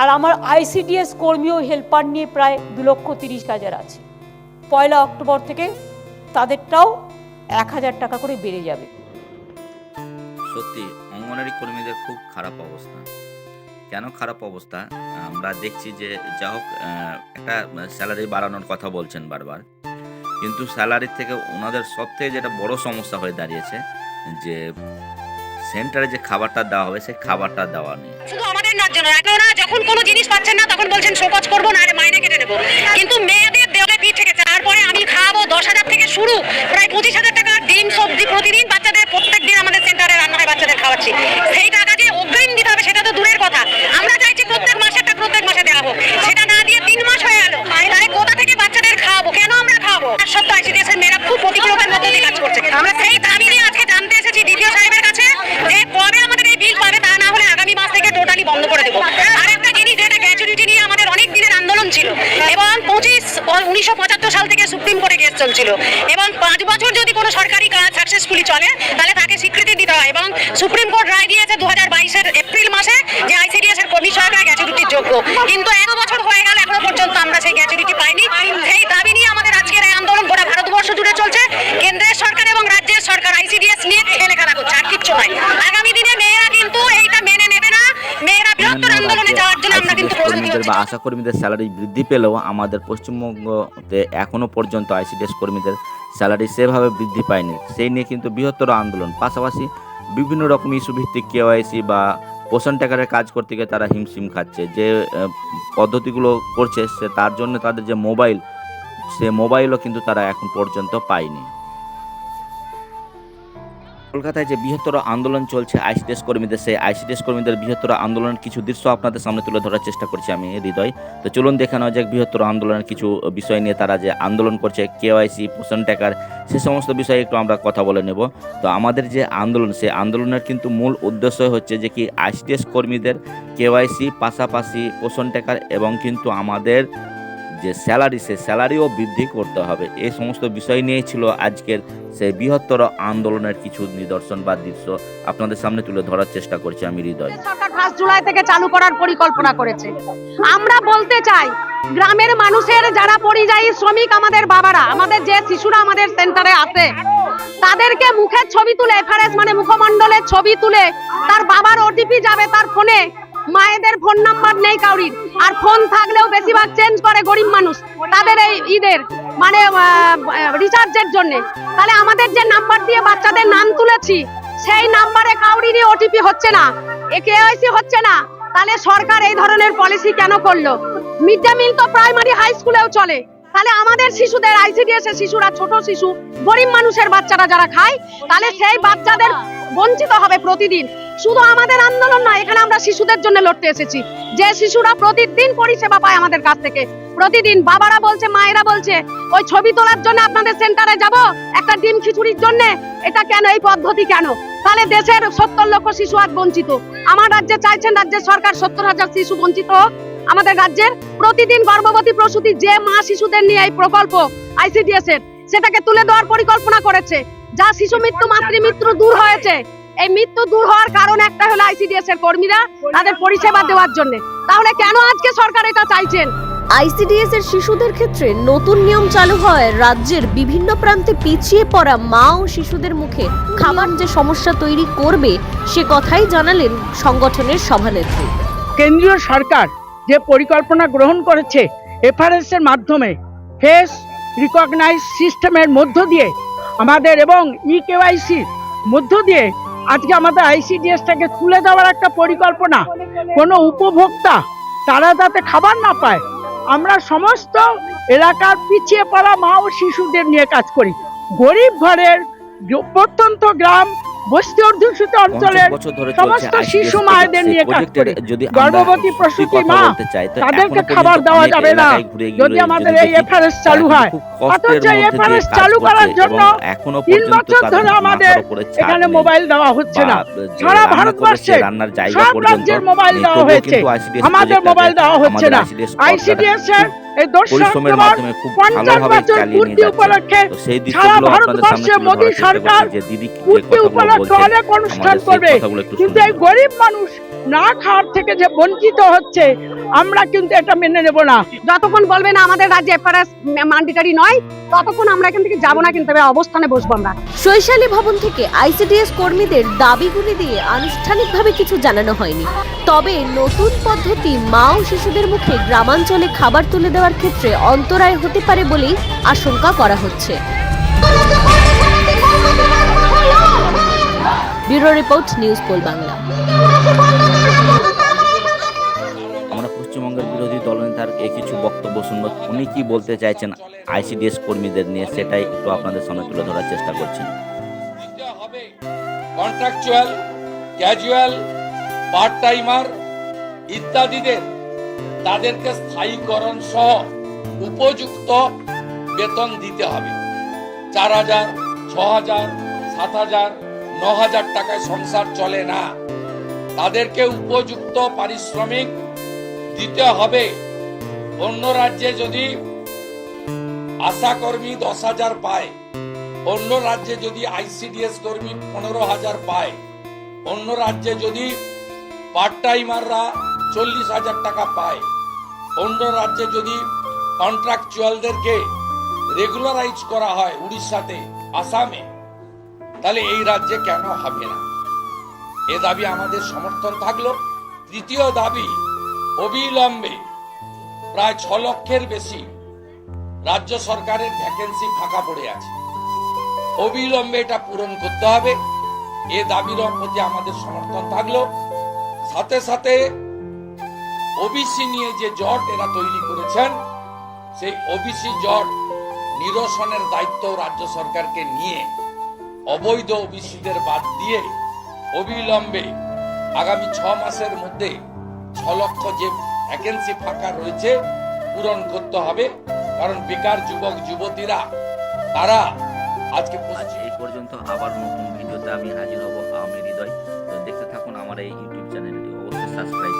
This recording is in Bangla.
আর আমার আইসিডিএস কর্মী ও হেল্পার নিয়ে প্রায় দু লক্ষ তিরিশ হাজার আছে। পয়লা অক্টোবর থেকে তাদেরটাও এক হাজার টাকা করে বেড়ে যাবে। সত্যি অঙ্গনারী কর্মীদের খুব খারাপ অবস্থা। কেন খারাপ অবস্থা? আমরা দেখছি যে যা হোক একটা স্যালারি বাড়ানোর কথা বলছেন বারবার। কিন্তু স্যালারির থেকে ওনাদের সবথেকে যেটা বড় সমস্যা হয়ে দাঁড়িয়েছে যে সেন্টারে যে খাবারটা দেওয়া হবে সেই খাবারটা দেওয়া নেই। শুধু জন্য। আপনারা যখন কোনো জিনিস পাচ্ছেন না, তখন বলছেন, শোকজ করব না আরে মাইনে কেটে নেব। কিন্তু মেয়েদের দেওয়ালে পিঠ থেকে তারপরে আমি খাওয়াবো দশ হাজার থেকে শুরু, প্রায় পঁচিশ হাজার টাকা ডিম সবজি প্রতিদিন বাচ্চাদের, প্রত্যেক দিন আমাদের সেন্টারে রান্না হয়, বাচ্চাদের খাওয়াচ্ছি। চলছিল। এবং পাঁচ বছর যদি কোনো সরকারি কাজ সাকসেসফুলি চলে, তাহলে তাকে স্বীকৃতি দিতে হয়। এবং সুপ্রিম কোর্ট রায় দিয়েছে দু হাজার বাইশের এপ্রিল মাসে যে আইসিডিএস এর কর্মী গ্র্যাচুইটির যোগ্য। কিন্তু এক বছর হয়ে গেল এখনও পর্যন্ত আমরা সেই গ্র্যাচুইটি পাইনি। সেই দাবি নিয়ে আমাদের আজকের এই আন্দোলন গোটা ভারতবর্ষ জুড়ে চলছে। কেন্দ্রের সরকার এবং রাজ্যের সরকার আইসিডিএস নিয়ে খেলে খেলা করছে, আর কিচ্ছু নয় আগামী দিনে মেয়েরা কিন্তু এইটা মেনে নেবে না মেয়েরা বৃহত্তর আন্দোলনে যাওয়ার জন্য আমরা কিন্তু প্রস্তুতি কর্মীদের বা আশা কর্মীদের স্যালারি বৃদ্ধি পেলেও আমাদের পশ্চিমবঙ্গতে এখনও পর্যন্ত আইসিডিএস কর্মীদের স্যালারি সেভাবে বৃদ্ধি পায়নি। সেই নিয়ে কিন্তু বৃহত্তর আন্দোলন। পাশাপাশি বিভিন্ন রকম ইস্যু ভিত্তিক কেওয়াইসি বা পোষণ টাকারের কাজ করতে গিয়ে তারা হিমশিম খাচ্ছে। যে পদ্ধতিগুলো করছে সে, তার জন্য তাদের যে মোবাইল সে মোবাইলও কিন্তু তারা এখন পর্যন্ত পায়নি। কলকাতায় যে বৃহত্তর আন্দোলন চলছে আইসিডিএস কর্মীদের, সেই আইসিডিএস কর্মীদের বৃহত্তর আন্দোলনের কিছু দৃশ্য আপনাদের সামনে তুলে ধরার চেষ্টা করছি আমি, হৃদয়। তো চলুন দেখে নেওয়া যাক বৃহত্তর আন্দোলনের কিছু বিষয় নিয়ে তারা যে আন্দোলন করছে কেওয়াইসি পোষণ টাকার সে সমস্ত বিষয়ে একটু আমরা কথা বলে নেব। তো আমাদের যে আন্দোলন, সেই আন্দোলনের কিন্তু মূল উদ্দেশ্য হচ্ছে যে কি আইসিডিএস কর্মীদের কেওয়াইসি পাশাপাশি পোষণ টাকার এবং কিন্তু আমাদের যে স্যালারি, সে স্যালারিও বৃদ্ধি করতে হবে। এই সমস্ত বিষয় নিয়েই ছিল আজকের সেই বৃহত্তর আন্দোলনের কিছু নিদর্শন বা দৃশ্য। আপনাদের সামনে তুলে ধরার চেষ্টা করছি আমি হৃদয়। সরকার ফার্স্ট জুলাই থেকে চালু করার পরিকল্পনা করেছে। আমরা বলতে চাই, গ্রামের মানুষের যারা পরিযায়ী শ্রমিক আমাদের বাবারা, আমাদের যে শিশুরা আমাদের সেন্টারে আছে, তাদেরকে মুখের ছবি তুলে, এফআরএস মানে মুখমণ্ডলের ছবি তুলে, তার বাবার ওটিপি যাবে তার ফোনে মায়েদের ফোন নাম্বার নেই কাউরির। আর ফোন থাকলেও বেশিরভাগ চেঞ্জ করে গরিব মানুষ। তাদের এই ঈদের মানে রিচার্জের জন্য। তাহলে আমাদের যে নাম্বার দিয়ে বাচ্চাদের নাম তুলেছি, সেই নাম্বারে কাউরিরই ওটিপি হচ্ছে না। এ কেওয়াইসি হচ্ছে না। তাহলে সরকার এই ধরনের পলিসি কেন করল? মিড ডে মিল তো প্রাইমারি হাই স্কুলেও চলে। তাহলে আমাদের শিশুদের আইসিডিএস এর শিশুরা, ছোট শিশু, গরিব মানুষের বাচ্চারা যারা খায়, তাহলে সেই বাচ্চাদের বঞ্চিত হবে প্রতিদিন। শুধু আমাদের আন্দোলন নয়, এখানে আমরা শিশুদের জন্য লড়তে এসেছি। যে শিশুরা প্রতিদিন পরিষেবা পায় আমাদের কাছ থেকে, প্রতিদিন বাবারা বলছে, মায়েরা বলছে, ওই ছবি তোলার জন্য আপনাদের সেন্টারে যাব, একটা ডিম খিচুড়ির জন্য? এটা কেন, এই পদ্ধতি কেন? তাহলে দেশের সত্তর লক্ষ শিশু আজ বঞ্চিত। আমার রাজ্যে চাইছেন রাজ্যের সরকার সত্তর হাজার শিশু বঞ্চিত হোক। আমাদের রাজ্যের প্রতিদিন গর্ভবতী প্রসূতি যে মা শিশুদের নিয়ে এই প্রকল্প আইসিডিএস এর সেটাকে তুলে দেওয়ার পরিকল্পনা করেছে। যা শিশু মৃত্যু, মাতৃ মৃত্যু দূর হয়েছে। এই মৃত্যু দূর হওয়ার কারণ একটা হলো আইসিডিএস এর কর্মীরা তাদের পরিষেবা দেওয়ার জন্য। তাহলে কেন আজকে সরকার এটা চাইছেন? আইসিডিএস এর শিশুদের ক্ষেত্রে নতুন নিয়ম চালু হয়। রাজ্যের বিভিন্ন প্রান্তে পিছিয়ে পড়া মা ও শিশুদের মুখে খাবার যে সমস্যা তৈরি করবে সে কথাই জানালেন সংগঠনের সভানেত্রী। কেন্দ্রীয় সরকার যে পরিকল্পনা গ্রহণ করেছে এফআরএস এর মাধ্যমে ফেস রিকগনাইজ সিস্টেমের মধ্য দিয়ে আমাদের এবং ই কেওয়াইসির মধ্য দিয়ে আজকে আমাদের আইসিডিএসটাকে তুলে দেওয়ার একটা পরিকল্পনা। কোনো উপভোক্তা তারা যাতে খাবার না পায়, আমরা সমস্ত এলাকার পিছিয়ে পড়া মা ও শিশুদের নিয়ে কাজ করি। গরিব ঘরের প্রত্যন্ত গ্রাম বস্তি অধ্যুষিত অঞ্চলের সমস্ত শিশু মায়েদের নিয়ে কাজ করি। গর্ভবতী প্রসূতি মা, তাদেরকে খাবার দেওয়া যাবে না। যদি আমাদের এই এফআরএস চালু হয় অথচ এই কাজ চালু করার জন্য তিন বছর ধরে আমাদের এখানে মোবাইল দেওয়া হচ্ছে না সারা ভারতবর্ষে সব রাজ্যের মোবাইল দেওয়া হয়েছে আমাদের মোবাইল দেওয়া হচ্ছে না আইসিডিএস এর এই পরিশ্রমের মাধ্যমে খুব ভালোভাবে চালিয়ে নিয়ে যাচ্ছে। তো সেই দৃশ্যগুলো আপনাদের সামনে মোদী সরকার যে দিদি যে পূর্তি কথাগুলো বলছেন অনুষ্ঠান আমাদের সেই করবে। কথাগুলো একটু কিন্তু এই গরিব মানুষ না খাওয়ার থেকে যে বঞ্চিত হচ্ছে আমরা কিন্তু এটা মেনে নেব না। যতক্ষণ বলবে না আমাদের রাজ্যে এফআরএস ম্যান্ডেটারি নয় ততক্ষণ আমরা এখান থেকে যাব না কিন্তু অবস্থানে বসবো আমরা। শৈশালী ভবন থেকে আইসিডিএস কর্মীদের দাবিগুলি দিয়ে আনুষ্ঠানিকভাবে কিছু জানানো হয়নি। তবে নতুন পদ্ধতি মা ও শিশুদের মুখে গ্রামাঞ্চলে খাবার তুলে দেওয়ার ক্ষেত্রে অন্তরায় হতে পারে বলেই আশঙ্কা করা হচ্ছে। Bureau report news poll Bangla. আমরা পশ্চিমবঙ্গের বিরোধী দলনেতার এ কিছু বক্তব্য শুনব। উনি কি বলতে চাইছেন আইসিডিএস কর্মীদের নিয়ে সেটাই একটু আপনাদের সামনে তুলে ধরার চেষ্টা করছেন কন্ট্রাকচুয়াল ক্যাজুয়াল পার্ট টাইমার ইত্যাদিদের তাদেরকে স্থায়ীকরণ সহ উপযুক্ত বেতন দিতে হবে। চার হাজার, ছ হাজার, সাত হাজার, ন হাজার টাকায় সংসার চলে না। তাদেরকে উপযুক্ত পারিশ্রমিক দিতে হবে। অন্য রাজ্যে যদি আশাকর্মী দশ হাজার পায়, অন্য রাজ্যে যদি আইসিডিএস কর্মী পনেরো হাজার পায়, অন্য রাজ্যে যদি পার্ট টাইমাররা চল্লিশ হাজার টাকা পায় অন্য রাজ্যে যদি কন্ট্রাকচুয়ালদেরকে রেগুলারাইজ করা হয় উড়িষ্যাতে, আসামে, তাহলে এই রাজ্যে কেন হবে না? এ দাবি আমাদের সমর্থন থাকল। তৃতীয় দাবি, অবিলম্বে প্রায় ছ লক্ষের বেশি রাজ্য সরকারের ভ্যাকেন্সি ফাঁকা পড়ে আছে। অবিলম্বে এটা পূরণ করতে হবে। এ দাবির প্রতি আমাদের সমর্থন থাকল। সাথে সাথে ওবিসি নিয়ে যে জট এরা তৈরি করেছেন সেই ওবিসি জট নিরসনের দায়িত্ব রাজ্য সরকারকে নিয়ে অবৈধ ওবিসিদের বাদ দিয়ে অবিলম্বে আগামী ছ মাসের মধ্যে ছ লক্ষ যে ভ্যাকেন্সি ফাঁকা রয়েছে পূরণ করতে হবে। কারণ বেকার যুবক যুবতীরা তারা আজকে আজ এই পর্যন্ত আবার নতুন ভিডিওতে আমি হাজির হব আমি হৃদয়। তো দেখতে থাকুন আমার এই ইউটিউব চ্যানেলটি। অবশ্যই সাবস্ক্রাইব